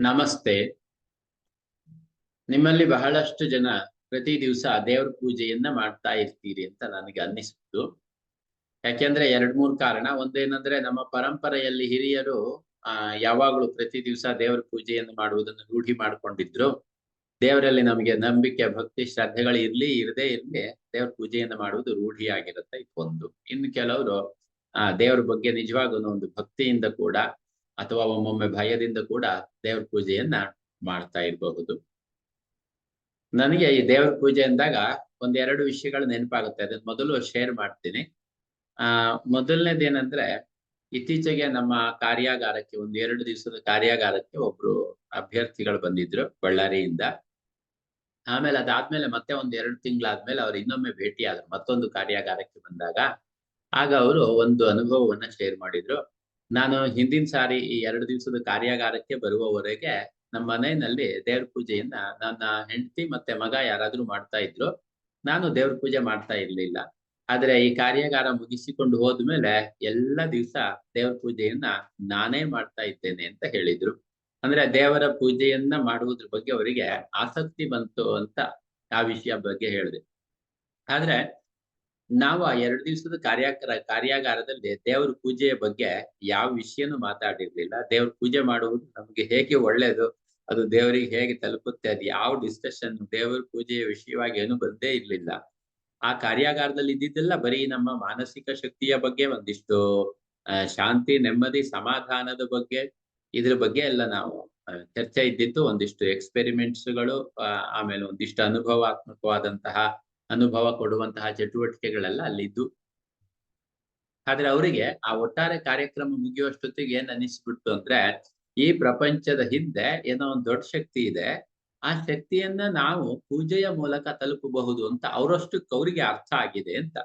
ನಮಸ್ತೆ. ನಿಮ್ಮಲ್ಲಿ ಬಹಳಷ್ಟು ಜನ ಪ್ರತಿ ದಿವಸ ದೇವ್ರ ಪೂಜೆಯನ್ನ ಮಾಡ್ತಾ ಇರ್ತೀರಿ ಅಂತ ನನಗೆ ಅನ್ನಿಸ್ತು. ಯಾಕೆಂದ್ರೆ ಎರಡ್ ಮೂರ್ ಕಾರಣ. ಒಂದೇನಂದ್ರೆ ನಮ್ಮ ಪರಂಪರೆಯಲ್ಲಿ ಹಿರಿಯರು, ಆ, ಯಾವಾಗ್ಲೂ ಪ್ರತಿ ದಿವಸ ದೇವ್ರ ಪೂಜೆಯನ್ನು ಮಾಡುವುದನ್ನು ರೂಢಿ ಮಾಡ್ಕೊಂಡಿದ್ರು. ದೇವರಲ್ಲಿ ನಮಗೆ ನಂಬಿಕೆ, ಭಕ್ತಿ, ಶ್ರದ್ಧೆಗಳು ಇರ್ಲಿ, ಇರದೇ ಇರ್ಲಿ ದೇವ್ರ ಪೂಜೆಯನ್ನು ಮಾಡುವುದು ರೂಢಿಯಾಗಿರುತ್ತೆ ಇಪ್ಪೊಂದು ಇನ್ನು ಕೆಲವರು, ಆ, ದೇವ್ರ ಬಗ್ಗೆ ನಿಜವಾಗೂ ಒಂದು ಭಕ್ತಿಯಿಂದ ಕೂಡ ಅಥವಾ ಒಮ್ಮೊಮ್ಮೆ ಭಯದಿಂದ ಕೂಡ ದೇವ್ರ ಪೂಜೆಯನ್ನ ಮಾಡ್ತಾ ಇರಬಹುದು. ನನಗೆ ಈ ದೇವ್ರ ಪೂಜೆ ಅಂದಾಗ ಒಂದೆರಡು ವಿಷಯಗಳು ನೆನಪಾಗುತ್ತೆ. ಅದನ್ನ ಮೊದಲು ಶೇರ್ ಮಾಡ್ತೀನಿ. ಆ ಮೊದಲನೇದೇನಂದ್ರೆ ಇತ್ತೀಚೆಗೆ ನಮ್ಮ ಕಾರ್ಯಾಗಾರಕ್ಕೆ ಒಂದು ಎರಡು ದಿವಸದ ಕಾರ್ಯಾಗಾರಕ್ಕೆ ಒಬ್ರು ಅಭ್ಯರ್ಥಿಗಳು ಬಂದಿದ್ರು ಬಳ್ಳಾರಿಯಿಂದ. ಆಮೇಲೆ ಅದಾದ್ಮೇಲೆ ಮತ್ತೆ ಒಂದ್ ಎರಡು ತಿಂಗಳಾದ್ಮೇಲೆ ಅವ್ರು ಇನ್ನೊಮ್ಮೆ ಭೇಟಿ ಆದ್ರು ಮತ್ತೊಂದು ಕಾರ್ಯಾಗಾರಕ್ಕೆ ಬಂದಾಗ. ಆಗ ಅವರು ಒಂದು ಅನುಭವವನ್ನ ಶೇರ್ ಮಾಡಿದ್ರು. ನಾನು ಹಿಂದಿನ ಸಾರಿ ಈ ಎರಡು ದಿವಸದ ಕಾರ್ಯಾಗಾರಕ್ಕೆ ಬರುವವರೆಗೆ ನಮ್ಮ ಮನೆಯಲ್ಲಿ ದೇವ್ರ ಪೂಜೆಯನ್ನ ನನ್ನ ಹೆಂಡತಿ ಮತ್ತೆ ಮಗ ಯಾರಾದ್ರೂ ಮಾಡ್ತಾ ಇದ್ರು. ನಾನು ದೇವ್ರ ಪೂಜೆ ಮಾಡ್ತಾ ಇರ್ಲಿಲ್ಲ. ಆದ್ರೆ ಈ ಕಾರ್ಯಾಗಾರ ಮುಗಿಸಿಕೊಂಡು ಹೋದ್ಮೇಲೆ ಎಲ್ಲ ದಿವಸ ದೇವ್ರ ಪೂಜೆಯನ್ನ ನಾನೇ ಮಾಡ್ತಾ ಇದ್ದೇನೆ ಅಂತ ಹೇಳಿದ್ರು. ಅಂದ್ರೆ ದೇವರ ಪೂಜೆಯನ್ನ ಮಾಡುವುದ್ರ ಬಗ್ಗೆ ಅವರಿಗೆ ಆಸಕ್ತಿ ಬಂತು ಅಂತ ಆ ವಿಷಯ ಬಗ್ಗೆ ಹೇಳಿದೆ. ಆದ್ರೆ ನಾವು ಆ ಎರಡು ದಿವಸದ ಕಾರ್ಯ ಕಾರ್ಯಾಗಾರದಲ್ಲಿ ದೇವರ ಪೂಜೆಯ ಬಗ್ಗೆ ಯಾವ ವಿಷಯನೂ ಮಾತಾಡಿರ್ಲಿಲ್ಲ. ದೇವ್ರ ಪೂಜೆ ಮಾಡುವುದು ನಮ್ಗೆ ಹೇಗೆ ಒಳ್ಳೇದು, ಅದು ದೇವರಿಗೆ ಹೇಗೆ ತಲುಪುತ್ತೆ, ಅದು ಯಾವ ಡಿಸ್ಕಷನ್ ದೇವರ ಪೂಜೆಯ ವಿಷಯವಾಗಿ ಏನು ಬಂದೇ ಇರ್ಲಿಲ್ಲ. ಆ ಕಾರ್ಯಾಗಾರದಲ್ಲಿ ಇದ್ದಿದ್ದೆಲ್ಲ ಬರೀ ನಮ್ಮ ಮಾನಸಿಕ ಶಕ್ತಿಯ ಬಗ್ಗೆ ಒಂದಿಷ್ಟು ಶಾಂತಿ, ನೆಮ್ಮದಿ, ಸಮಾಧಾನದ ಬಗ್ಗೆ, ಇದ್ರ ಬಗ್ಗೆ ಎಲ್ಲ ನಾವು ಚರ್ಚೆ ಇದ್ದಿತ್ತು. ಒಂದಿಷ್ಟು ಎಕ್ಸ್ಪೆರಿಮೆಂಟ್ಸ್ಗಳು ಆಮೇಲೆ ಒಂದಿಷ್ಟು ಅನುಭವಾತ್ಮಕವಾದಂತಹ ಅನುಭವ ಕೊಡುವಂತಹ ಚಟುವಟಿಕೆಗಳೆಲ್ಲ ಅಲ್ಲಿದ್ದು. ಆದ್ರೆ ಅವರಿಗೆ ಆ ಒಟ್ಟಾರೆ ಕಾರ್ಯಕ್ರಮ ಮುಗಿಯುವಷ್ಟೊತ್ತಿಗೆ ಏನ್ ಅನಿಸ್ಬಿಡ್ತು ಅಂದ್ರೆ, ಈ ಪ್ರಪಂಚದ ಹಿಂದೆ ಏನೋ ಒಂದು ದೊಡ್ಡ ಶಕ್ತಿ ಇದೆ. ಆ ಶಕ್ತಿಯನ್ನ ನಾವು ಪೂಜೆಯ ಮೂಲಕ ತಲುಪಬಹುದು ಅಂತ ಅವರಷ್ಟು ಅವರಿಗೆ ಅರ್ಥ ಆಗಿದೆ ಅಂತ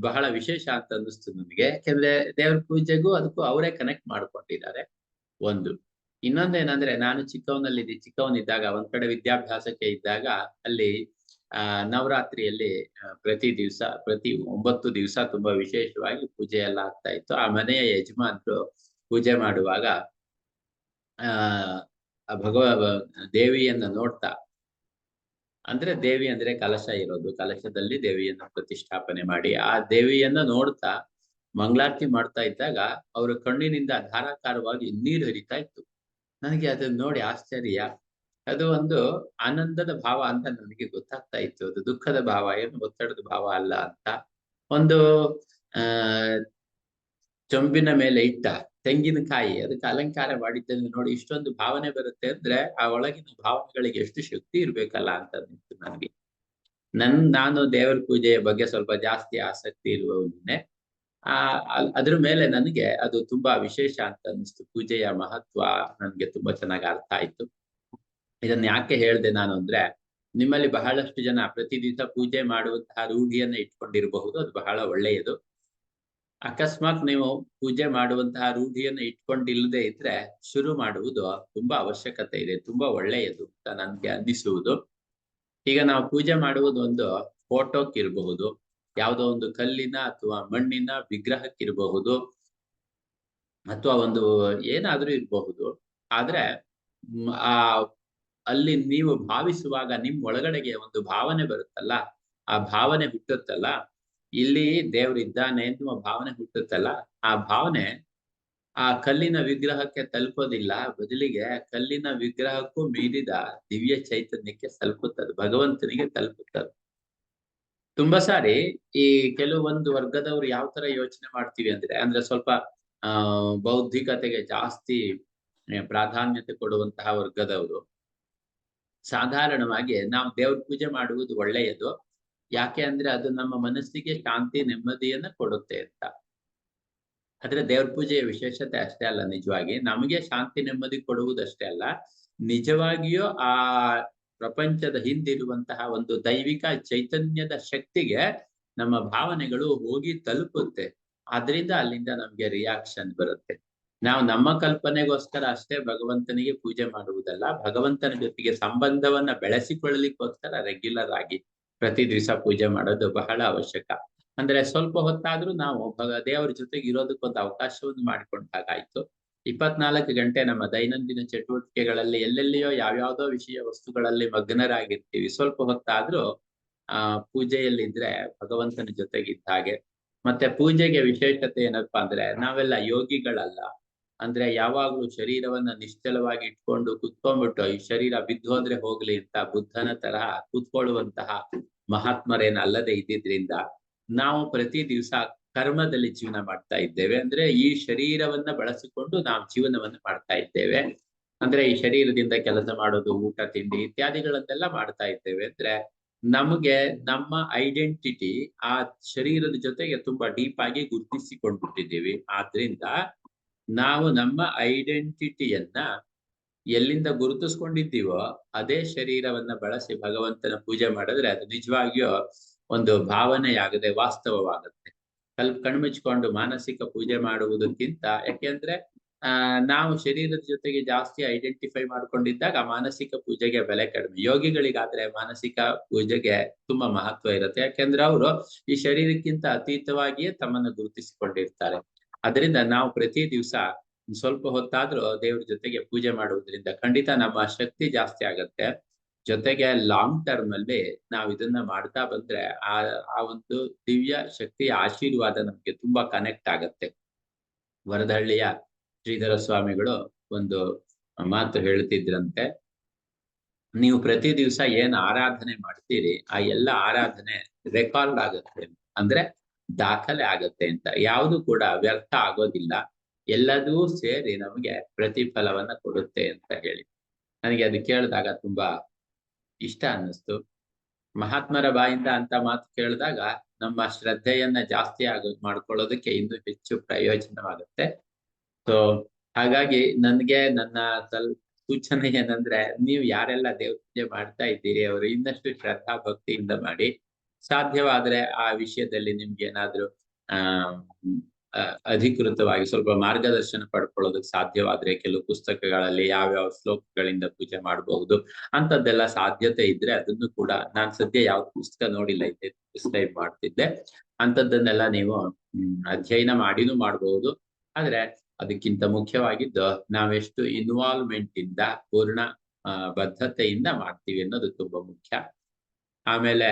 ಬಹಳ ವಿಶೇಷ ಅಂತ ಅನ್ನಿಸ್ತು ನನಗೆ ಯಾಕೆಂದ್ರೆ ದೇವ್ರ ಪೂಜೆಗೂ ಅದಕ್ಕೂ ಅವರೇ ಕನೆಕ್ಟ್ ಮಾಡ್ಕೊಂಡಿದ್ದಾರೆ ಒಂದು. ಇನ್ನೊಂದೇನಂದ್ರೆ, ನಾನು ಚಿಕ್ಕವನಲ್ಲಿ ಚಿಕ್ಕವನಿದ್ದಾಗ, ಒಂದ್ ಕಡೆ ವಿದ್ಯಾಭ್ಯಾಸಕ್ಕೆ ಇದ್ದಾಗ ಅಲ್ಲಿ ಆ, ನವರಾತ್ರಿಯಲ್ಲಿ ಪ್ರತಿ ದಿವಸ, ಪ್ರತಿ ಒಂಬತ್ತು ದಿವಸ ತುಂಬಾ ವಿಶೇಷವಾಗಿ ಪೂಜೆ ಎಲ್ಲ ಆಗ್ತಾ ಇತ್ತು. ಆ ಮನೆಯ ಯಜಮಾನರು ಪೂಜೆ ಮಾಡುವಾಗ ಆ ಭಗವ, ದೇವಿಯನ್ನ ನೋಡ್ತಾ, ಅಂದ್ರೆ ದೇವಿ ಅಂದ್ರೆ ಕಲಶ ಇರೋದು. ಕಲಶದಲ್ಲಿ ದೇವಿಯನ್ನ ಪ್ರತಿಷ್ಠಾಪನೆ ಮಾಡಿ, ಆ ದೇವಿಯನ್ನ ನೋಡ್ತಾ, ಮಂಗಳಾರತಿ ಮಾಡ್ತಾ ಇದ್ದಾಗ ಅವರ ಕಣ್ಣಿನಿಂದ ಧಾರಾಕಾರವಾಗಿ ನೀರು ಹರಿತಾ ಇತ್ತು. ನನಗೆ ಅದನ್ನ ನೋಡಿ ಆಶ್ಚರ್ಯ. ಅದು ಒಂದು ಆನಂದದ ಭಾವ ಅಂತ ನನಗೆ ಗೊತ್ತಾಗ್ತಾ ಇತ್ತು. ಅದು ದುಃಖದ ಭಾವ, ಏನು ಒತ್ತಡದ ಭಾವ ಅಲ್ಲ ಅಂತ. ಒಂದು ಚೊಂಬಿನ ಮೇಲೆ ಇಟ್ಟ ತೆಂಗಿನಕಾಯಿ, ಅದಕ್ಕೆ ಅಲಂಕಾರ ಮಾಡಿದ್ದನ್ನು ನೋಡಿ ಇಷ್ಟೊಂದು ಭಾವನೆ ಬರುತ್ತೆ ಅಂದ್ರೆ ಆ ಒಳಗಿನ ಭಾವನೆಗಳಿಗೆ ಎಷ್ಟು ಶಕ್ತಿ ಇರ್ಬೇಕಲ್ಲ ಅಂತ ಅನಿಸ್ತು ನನಗೆ. ನನ್, ನಾನು ದೇವರ ಪೂಜೆಯ ಬಗ್ಗೆ ಸ್ವಲ್ಪ ಜಾಸ್ತಿ ಆಸಕ್ತಿ ಇರುವವನ್ನೇ ಆ ಅದ್ರ ಮೇಲೆ ನನಗೆ ಅದು ತುಂಬಾ ವಿಶೇಷ ಅಂತ ಅನಿಸ್ತು ಪೂಜೆಯ ಮಹತ್ವ ನನ್ಗೆ ತುಂಬಾ ಚೆನ್ನಾಗಿ ಅರ್ಥ ಆಯ್ತು. ಇದನ್ನ ಯಾಕೆ ಹೇಳ್ದೆ ನಾನು ಅಂದ್ರೆ, ನಿಮ್ಮಲ್ಲಿ ಬಹಳಷ್ಟು ಜನ ಪ್ರತಿ ದಿವಸ ಪೂಜೆ ಮಾಡುವಂತಹ ರೂಢಿಯನ್ನ ಇಟ್ಕೊಂಡಿರಬಹುದು, ಅದು ಬಹಳ ಒಳ್ಳೆಯದು. ಅಕಸ್ಮಾತ್ ನೀವು ಪೂಜೆ ಮಾಡುವಂತಹ ರೂಢಿಯನ್ನ ಇಟ್ಕೊಂಡಿಲ್ಲದೆ ಇದ್ರೆ ಶುರು ಮಾಡುವುದು ತುಂಬಾ ಅವಶ್ಯಕತೆ ಇದೆ, ತುಂಬಾ ಒಳ್ಳೆಯದು ಅಂತ ನನ್ಗೆ ಅನ್ನಿಸುವುದು. ಈಗ ನಾವು ಪೂಜೆ ಮಾಡುವುದು ಒಂದು ಫೋಟೋಕ್ಕಿರಬಹುದು, ಯಾವುದೋ ಒಂದು ಕಲ್ಲಿನ ಅಥವಾ ಮಣ್ಣಿನ ವಿಗ್ರಹಕ್ಕಿರಬಹುದು, ಅಥವಾ ಒಂದು ಏನಾದ್ರೂ ಇರಬಹುದು. ಆದ್ರೆ, ಆ ಅಲ್ಲಿ ನೀವು ಭಾವಿಸುವಾಗ ನಿಮ್ ಒಳಗಡೆಗೆ ಒಂದು ಭಾವನೆ ಬರುತ್ತಲ್ಲ, ಆ ಭಾವನೆ ಹುಟ್ಟುತ್ತಲ್ಲ? ಇಲ್ಲಿ ದೇವರಿದ್ದಾನೆ ಎನ್ನುವ ಭಾವನೆ ಹುಟ್ಟುತ್ತಲ್ಲ? ಆ ಭಾವನೆ ಆ ಕಲ್ಲಿನ ವಿಗ್ರಹಕ್ಕೆ ತಲುಪೋದಿಲ್ಲ. ಬದಲಿಗೆ ಕಲ್ಲಿನ ವಿಗ್ರಹಕ್ಕೂ ಮೀರಿದ ದಿವ್ಯ ಚೈತನ್ಯಕ್ಕೆ ತಲುಪುತ್ತದೆ, ಭಗವಂತನಿಗೆ ತಲುಪುತ್ತದೆ. ತುಂಬಾ ಸಾರಿ ಈ ಕೆಲವೊಂದು ವರ್ಗದವ್ರು ಯಾವ ತರ ಯೋಚನೆ ಮಾಡ್ತೀವಿ ಅಂದ್ರೆ ಅಂದ್ರೆ ಸ್ವಲ್ಪ, ಆ, ಬೌದ್ಧಿಕತೆಗೆ ಜಾಸ್ತಿ ಪ್ರಾಧಾನ್ಯತೆ ಕೊಡುವಂತಹ ವರ್ಗದವರು. ಸಾಧಾರಣವಾಗಿ ನಾವು ದೇವ್ರ ಪೂಜೆ ಮಾಡುವುದು ಒಳ್ಳೆಯದು. ಯಾಕೆ ಅಂದ್ರೆ ಅದು ನಮ್ಮ ಮನಸ್ಸಿಗೆ ಶಾಂತಿ, ನೆಮ್ಮದಿಯನ್ನ ಕೊಡುತ್ತೆ ಅಂತ. ಆದ್ರೆ ದೇವ್ರ ಪೂಜೆಯ ವಿಶೇಷತೆ ಅಷ್ಟೇ ಅಲ್ಲ ನಿಜವಾಗಿ. ನಮಗೆ ಶಾಂತಿ, ನೆಮ್ಮದಿ ಕೊಡುವುದಷ್ಟೇ ಅಲ್ಲ. ನಿಜವಾಗಿಯೂ ಆ ಪ್ರಪಂಚದ ಹಿಂದಿರುವಂತಹ ಒಂದು ದೈವಿಕ ಚೈತನ್ಯದ ಶಕ್ತಿಗೆ ನಮ್ಮ ಭಾವನೆಗಳು ಹೋಗಿ ತಲುಪುತ್ತೆ. ಆದ್ರಿಂದ ಅಲ್ಲಿಂದ ನಮ್ಗೆ ರಿಯಾಕ್ಷನ್ ಬರುತ್ತೆ. ನಾವು ನಮ್ಮ ಕಲ್ಪನೆಗೋಸ್ಕರ ಅಷ್ಟೇ ಭಗವಂತನಿಗೆ ಪೂಜೆ ಮಾಡುವುದಲ್ಲ, ಭಗವಂತನ ಜೊತೆಗೆ ಸಂಬಂಧವನ್ನ ಬೆಳೆಸಿಕೊಳ್ಳಲಿಕ್ಕೋಸ್ಕರ ರೆಗ್ಯುಲರ್ ಆಗಿ ಪ್ರತಿ ದಿವಸ ಪೂಜೆ ಮಾಡೋದು ಬಹಳ ಅವಶ್ಯಕ. ಅಂದ್ರೆ ಸ್ವಲ್ಪ ಹೊತ್ತಾದ್ರೂ ನಾವು ದೇವರ ಜೊತೆಗೆ ಇರೋದಕ್ಕೊಂದು ಅವಕಾಶವನ್ನು ಮಾಡಿಕೊಂಡಾಗಾಯ್ತು ಇಪ್ಪತ್ನಾಲ್ಕು ಗಂಟೆ ನಮ್ಮ ದೈನಂದಿನ ಚಟುವಟಿಕೆಗಳಲ್ಲಿ ಎಲ್ಲೆಲ್ಲಿಯೋ ಯಾವ್ಯಾವ್ದೋ ವಿಷಯ ವಸ್ತುಗಳಲ್ಲಿ ಮಗ್ನರಾಗಿರ್ತೀವಿ. ಸ್ವಲ್ಪ ಹೊತ್ತಾದ್ರೂ, ಆ ಪೂಜೆಯಲ್ಲಿದ್ರೆ ಭಗವಂತನ ಜೊತೆಗಿದ್ದ ಹಾಗೆ. ಮತ್ತೆ ಪೂಜೆಗೆ ವಿಶೇಷತೆ ಏನಪ್ಪಾ ಅಂದ್ರೆ ನಾವೆಲ್ಲ ಯೋಗಿಗಳಲ್ಲ. ಅಂದ್ರೆ ಯಾವಾಗ್ಲೂ ಶರೀರವನ್ನ ನಿಶ್ಚಲವಾಗಿ ಇಟ್ಕೊಂಡು ಕುತ್ಕೊಂಡ್ಬಿಟ್ಟು ಈ ಶರೀರ ಬಿದ್ದು ಅಂದ್ರೆ ಹೋಗ್ಲಿ ಅಂತ ಬುದ್ಧನ ತರಹ ಕುತ್ಕೊಳ್ಳುವಂತಹ ಮಹಾತ್ಮರೇನ ಅಲ್ಲದೆ ಇದ್ದಿದ್ರಿಂದ ನಾವು ಪ್ರತಿ ದಿವಸ ಕರ್ಮದಲ್ಲಿ ಜೀವನ ಮಾಡ್ತಾ ಇದ್ದೇವೆ. ಅಂದ್ರೆ ಈ ಶರೀರವನ್ನ ಬಳಸಿಕೊಂಡು ನಾವು ಜೀವನವನ್ನ ಮಾಡ್ತಾ ಇದ್ದೇವೆ. ಅಂದ್ರೆ ಈ ಶರೀರದಿಂದ ಕೆಲಸ ಮಾಡೋದು, ಊಟ, ತಿಂಡಿ ಇತ್ಯಾದಿಗಳನ್ನೆಲ್ಲ ಮಾಡ್ತಾ ಇದ್ದೇವೆ. ಅಂದ್ರೆ ನಮಗೆ ನಮ್ಮ ಐಡೆಂಟಿಟಿ ಆ ಶರೀರದ ಜೊತೆಗೆ ತುಂಬಾ ಡೀಪ್ ಆಗಿ ಗುರುತಿಸಿಕೊಂಡ್ಬಿಟ್ಟಿದ್ದೀವಿ. ಆದ್ರಿಂದ ನಾವು ನಮ್ಮ ಐಡೆಂಟಿಟಿಯನ್ನ ಎಲ್ಲಿಂದ ಗುರುತಿಸ್ಕೊಂಡಿದ್ದೀವೋ ಅದೇ ಶರೀರವನ್ನ ಬಳಸಿ ಭಗವಂತನ ಪೂಜೆ ಮಾಡಿದ್ರೆ ಅದು ನಿಜವಾಗಿಯೂ ಒಂದು ಭಾವನೆಯಾಗದೆ ವಾಸ್ತವವಾಗುತ್ತೆ. ಕಲ್, ಕಣ್ಮುಚ್ಕೊಂಡು ಮಾನಸಿಕ ಪೂಜೆ ಮಾಡುವುದಕ್ಕಿಂತ, ಯಾಕೆಂದ್ರೆ, ಆ, ನಾವು ಶರೀರದ ಜೊತೆಗೆ ಜಾಸ್ತಿ ಐಡೆಂಟಿಫೈ ಮಾಡ್ಕೊಂಡಿದ್ದಾಗ ಮಾನಸಿಕ ಪೂಜೆಗೆ ಬೆಲೆ ಕಡಿಮೆ. ಯೋಗಿಗಳಿಗಾದ್ರೆ ಮಾನಸಿಕ ಪೂಜೆಗೆ ತುಂಬಾ ಮಹತ್ವ ಇರುತ್ತೆ. ಯಾಕೆಂದ್ರೆ ಅವರು ಈ ಶರೀರಕ್ಕಿಂತ ಅತೀತವಾಗಿಯೇ ತಮ್ಮನ್ನು ಗುರುತಿಸಿಕೊಂಡಿರ್ತಾರೆ. ಅದರಿಂದ ನಾವು ಪ್ರತಿ ದಿವಸ ಸ್ವಲ್ಪ ಹೊತ್ತಾದ್ರೂ ದೇವ್ರ ಜೊತೆಗೆ ಪೂಜೆ ಮಾಡುವುದರಿಂದ ಖಂಡಿತ ನಮ್ಮ ಶಕ್ತಿ ಜಾಸ್ತಿ ಆಗತ್ತೆ. ಜೊತೆಗೆ ಲಾಂಗ್ ಟರ್ಮ್ ಅಲ್ಲಿ ನಾವು ಇದನ್ನ ಮಾಡ್ತಾ ಬಂದ್ರೆ ಆ ಆ ಒಂದು ದಿವ್ಯ ಶಕ್ತಿಯ ಆಶೀರ್ವಾದ ನಮ್ಗೆ ತುಂಬಾ ಕನೆಕ್ಟ್ ಆಗತ್ತೆ. ವರದಹಳ್ಳಿಯ ಶ್ರೀಧರ ಸ್ವಾಮಿಗಳು ಒಂದು ಮಾತು ಹೇಳ್ತಿದ್ರಂತೆ. ನೀವು ಪ್ರತಿ ದಿವಸ ಏನ್ ಆರಾಧನೆ ಮಾಡ್ತೀರಿ, ಆ ಎಲ್ಲ ಆರಾಧನೆ ರೆಕಾರ್ಡ್ ಆಗತ್ತೆ. ಅಂದ್ರೆ ದಾಖಲೆ ಆಗುತ್ತೆ ಅಂತ. ಯಾವುದು ಕೂಡ ವ್ಯರ್ಥ ಆಗೋದಿಲ್ಲ. ಎಲ್ಲದೂ ಸೇರಿ ನಮಗೆ ಪ್ರತಿಫಲವನ್ನ ಕೊಡುತ್ತೆ ಅಂತ ಹೇಳಿ. ನನಗೆ ಅದು ಕೇಳಿದಾಗ ತುಂಬಾ ಇಷ್ಟ ಅನ್ನಿಸ್ತು. ಮಹಾತ್ಮರ ಬಾಯಿಂದ ಅಂತ ಮಾತು ಕೇಳಿದಾಗ ನಮ್ಮ ಶ್ರದ್ಧೆಯನ್ನ ಜಾಸ್ತಿ ಆಗೋ, ಮಾಡ್ಕೊಳ್ಳೋದಕ್ಕೆ ಇನ್ನೂ ಹೆಚ್ಚು ಪ್ರಯೋಜನವಾಗುತ್ತೆ. ಸೊ ಹಾಗಾಗಿ ನನ್ಗೆ ನನ್ನ ಸಲ್ ಸೂಚನೆ ಏನಂದ್ರೆ, ನೀವು ಯಾರೆಲ್ಲ ದೇವ್ರ ಪೂಜೆ ಮಾಡ್ತಾ ಇದ್ದೀರಿ, ಅವರು ಇನ್ನಷ್ಟು ಶ್ರದ್ಧಾ ಭಕ್ತಿಯಿಂದ ಮಾಡಿ ಸಾಧ್ಯವಾದ್ರೆ ಆ ವಿಷಯದಲ್ಲಿ ನಿಮ್ಗೆ ಏನಾದ್ರೂ, ಆ ಅಧಿಕೃತವಾಗಿ ಸ್ವಲ್ಪ ಮಾರ್ಗದರ್ಶನ ಪಡ್ಕೊಳ್ಳೋದಕ್ಕೆ ಸಾಧ್ಯವಾದ್ರೆ ಕೆಲವು ಪುಸ್ತಕಗಳಲ್ಲಿ ಯಾವ್ಯಾವ ಶ್ಲೋಕಗಳಿಂದ ಪೂಜೆ ಮಾಡಬಹುದು ಅಂತದ್ದೆಲ್ಲ ಸಾಧ್ಯತೆ ಇದ್ರೆ ಅದನ್ನು ಕೂಡ ನಾನ್ ಸದ್ಯ ಯಾವ ಪುಸ್ತಕ ನೋಡಿಲ್ಲ ಇದೆ ಡಿಸ್ಕ್ರೈಬ್ ಮಾಡ್ತಿದ್ದೆ. ಅಂತದ್ದನ್ನೆಲ್ಲ ನೀವು ಅಧ್ಯಯನ ಮಾಡಿನೂ ಮಾಡಬಹುದು. ಆದ್ರೆ ಅದಕ್ಕಿಂತ ಮುಖ್ಯವಾಗಿದ್ದು ನಾವೆಷ್ಟು ಇನ್ವಾಲ್ವ್ಮೆಂಟ್ ಇಂದ ಪೂರ್ಣ ಬದ್ಧತೆಯಿಂದ ಮಾಡ್ತೀವಿ ಅನ್ನೋದು ತುಂಬಾ ಮುಖ್ಯ. ಆಮೇಲೆ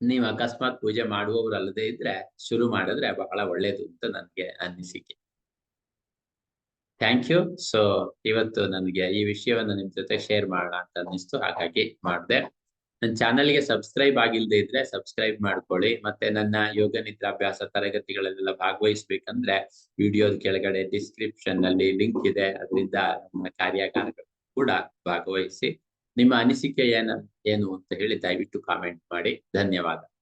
ನೀವು ಅಕಸ್ಮಾತ್ ಪೂಜೆ ಮಾಡುವವರಲ್ಲದೆ ಇದ್ರೆ ಶುರು ಮಾಡಿದ್ರೆ ಬಹಳ ಒಳ್ಳೇದು ಅಂತ ನನ್ಗೆ ಅನ್ನಿಸಿಕೆ. ಥ್ಯಾಂಕ್ ಯು ಸೊ ಇವತ್ತು ನನಗೆ ಈ ವಿಷಯವನ್ನು ನಿಮ್ ಜೊತೆ ಶೇರ್ ಮಾಡೋಣ ಅಂತ ಅನ್ನಿಸ್ತು. ಹಾಗಾಗಿ ಮಾಡಿದೆ. ನನ್ನ ಚಾನಲ್ಗೆ ಸಬ್ಸ್ಕ್ರೈಬ್ ಆಗಿಲ್ಲದೆ ಇದ್ರೆ ಸಬ್ಸ್ಕ್ರೈಬ್ ಮಾಡ್ಕೊಳ್ಳಿ. ಮತ್ತೆ ನನ್ನ ಯೋಗ ನಿದ್ರಾಭ್ಯಾಸ ತರಗತಿಗಳಲ್ಲೆಲ್ಲ ಭಾಗವಹಿಸ್ಬೇಕಂದ್ರೆ ವಿಡಿಯೋದ ಕೆಳಗಡೆ ಡಿಸ್ಕ್ರಿಪ್ಷನ್ನಲ್ಲಿ ಲಿಂಕ್ ಇದೆ. ಅದರಿಂದ ನನ್ನ ಕಾರ್ಯಾಗಾರಗಳು ಕೂಡ ಭಾಗವಹಿಸಿ. ನಿಮ್ಮ ಅನಿಸಿಕೆ ಏನ ಏನು ಅಂತ ಹೇಳಿ ದಯವಿಟ್ಟು ಕಾಮೆಂಟ್ ಮಾಡಿ. ಧನ್ಯವಾದ.